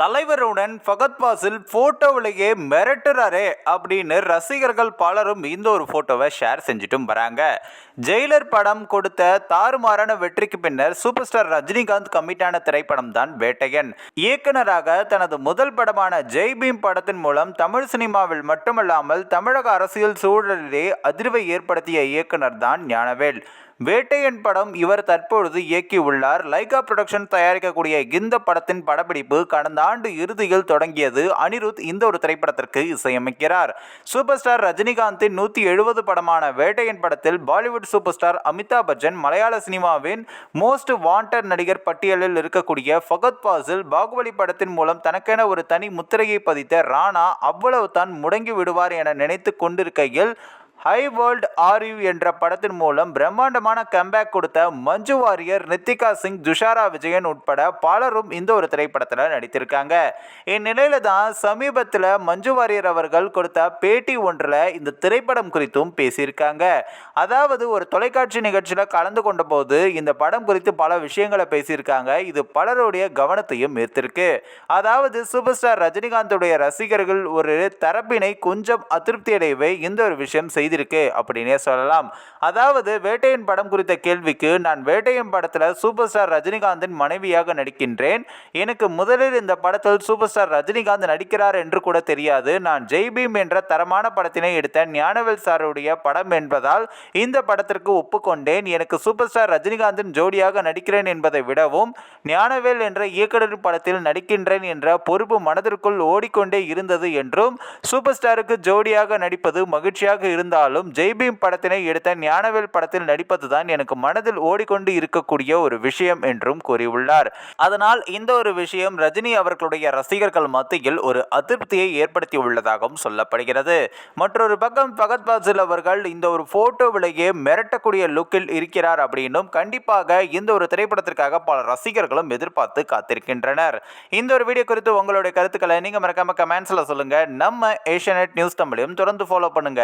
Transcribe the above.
தலைவருடன் ஃபகத் பாசில் ஃபோட்டோவிலேயே மிரட்டுறாரே அப்படின்னு ரசிகர்கள் பலரும் இந்த ஒரு ஃபோட்டோவை ஷேர் செஞ்சுட்டும் வராங்க. ஜெயிலர் படம் கொடுத்த தாறுமாறான வெற்றிக்கு பின்னர் சூப்பர் ஸ்டார் ரஜினிகாந்த் கமிட்டான திரைப்படம் தான் வேட்டையன். இயக்குனராக தனது முதல் படமான ஜெய் பீம் படத்தின் மூலம் தமிழ் சினிமாவில் மட்டுமல்லாமல் தமிழக அரசியல் சூழலிலே அதிர்வை ஏற்படுத்திய இயக்குனர் தான் ஞானவேல். வேட்டையன் படம் இவர் தற்பொழுது இயக்கியுள்ளார். லைகா புரொடக்ஷன் தயாரிக்கக்கூடிய இந்த படத்தின் படப்பிடிப்பு கடந்த ஆண்டு இறுதியில் தொடங்கியது. அனிருத் இந்த ஒரு திரைப்படத்திற்கு இசையமைக்கிறார். சூப்பர் ஸ்டார் ரஜினிகாந்தின் நூற்றி எழுபது படமான வேட்டையன் படத்தில் பாலிவுட் சூப்பர் ஸ்டார் அமிதாப் பச்சன் மலையாள சினிமாவின் மோஸ்ட் வாண்டட் நடிகர் பட்டியலில் இருக்கக்கூடிய ஃபகத் பாசில் பாகுபலி படத்தின் மூலம் தனக்கென ஒரு தனி முத்திரையை பதித்த ராணா அவ்வளவு தான் முடங்கி விடுவார் என நினைத்து கொண்டிருக்கையில் ஹை வேர்ல்ட் ஆர் யூ என்ற படத்தின் மூலம் பிரம்மாண்டமான கம்பேக் கொடுத்த மஞ்சு வாரியர் நித்திகா சிங் துஷாரா விஜயன் உட்பட பலரும் இந்த ஒரு திரைப்படத்தில் நடித்திருக்காங்க. இந்நிலையில தான் சமீபத்தில் மஞ்சு வாரியர் அவர்கள் கொடுத்த பேட்டி ஒன்றில் இந்த திரைப்படம் குறித்தும் பேசியிருக்காங்க. அதாவது ஒரு தொலைக்காட்சி நிகழ்ச்சியில் கலந்து கொண்ட போது இந்த படம் குறித்து பல விஷயங்களை பேசியிருக்காங்க. இது பலருடைய கவனத்தையும் ஈர்த்திருக்கு. அதாவது சூப்பர் ஸ்டார் ரஜினிகாந்துடைய ரசிகர்கள் ஒரு தரப்பினை கொஞ்சம் அதிருப்தி அடையவே இந்த ஒரு விஷயம் செய்து செய்திருக்கு அப்படின்னே சொல்லலாம். அதாவது வேட்டையின் படம் குறித்த கேள்விக்கு நான் வேட்டையின் படத்தில் சூப்பர் ஸ்டார் ரஜினிகாந்தின் மனைவியாக நடிக்கின்றேன். எனக்கு முதலில் இந்த படத்தில் சூப்பர் ஸ்டார் ரஜினிகாந்த் நடிக்கிறார் என்று கூட தெரியாது. நான் ஜெய்பீம் என்ற தரமான படத்தினை எடுத்த ஞானவேல் சாருடைய படம் என்பதால் இந்த படத்திற்கு ஒப்புக்கொண்டேன். எனக்கு சூப்பர் ஸ்டார் ரஜினிகாந்தின் ஜோடியாக நடிக்கிறேன் என்பதை விடவும் ஞானவேல் என்ற இயக்குநர் படத்தில் நடிக்கின்றேன் என்ற பொறுப்பு மனதிற்குள் ஓடிக்கொண்டே இருந்தது என்றும் சூப்பர் ஸ்டாருக்கு ஜோடியாக நடிப்பது மகிழ்ச்சியாக இருந்தால் இருந்தாலும் ஜெய்பீம் படத்தினை எடுத்த ஞானவேல் படத்தில் நடிப்பதுதான் எனக்கு மனதில் ஓடிக்கொண்டு இருக்கக்கூடிய ஒரு விஷயம் என்றும் கூறியுள்ளார். அதனால் இந்த ஒரு விஷயம் ரஜினி அவர்களுடைய ரசிகர்கள் மத்தியில் ஒரு அதிருப்தியை ஏற்படுத்தி உள்ளதாகவும் சொல்லப்படுகிறது. மற்றொரு பக்கம் பகத் பாசில் அவர்கள் இந்த ஒரு போட்டோவிலேயே மிரட்டக்கூடிய லுக்கில் இருக்கிறார் அப்படின்னும் கண்டிப்பாக இந்த ஒரு திரைப்படத்திற்காக பல ரசிகர்களும் எதிர்பார்த்து காத்திருக்கின்றனர். இந்த ஒரு வீடியோ குறித்து உங்களுடைய கருத்துக்களை நீங்க மறக்காம கமெண்ட்ஸ்ல சொல்லுங்க. நம்ம ஏஷியநெட் நியூஸ் தமிழையும் தொடர்ந்து ஃபாலோ பண்ணுங்க.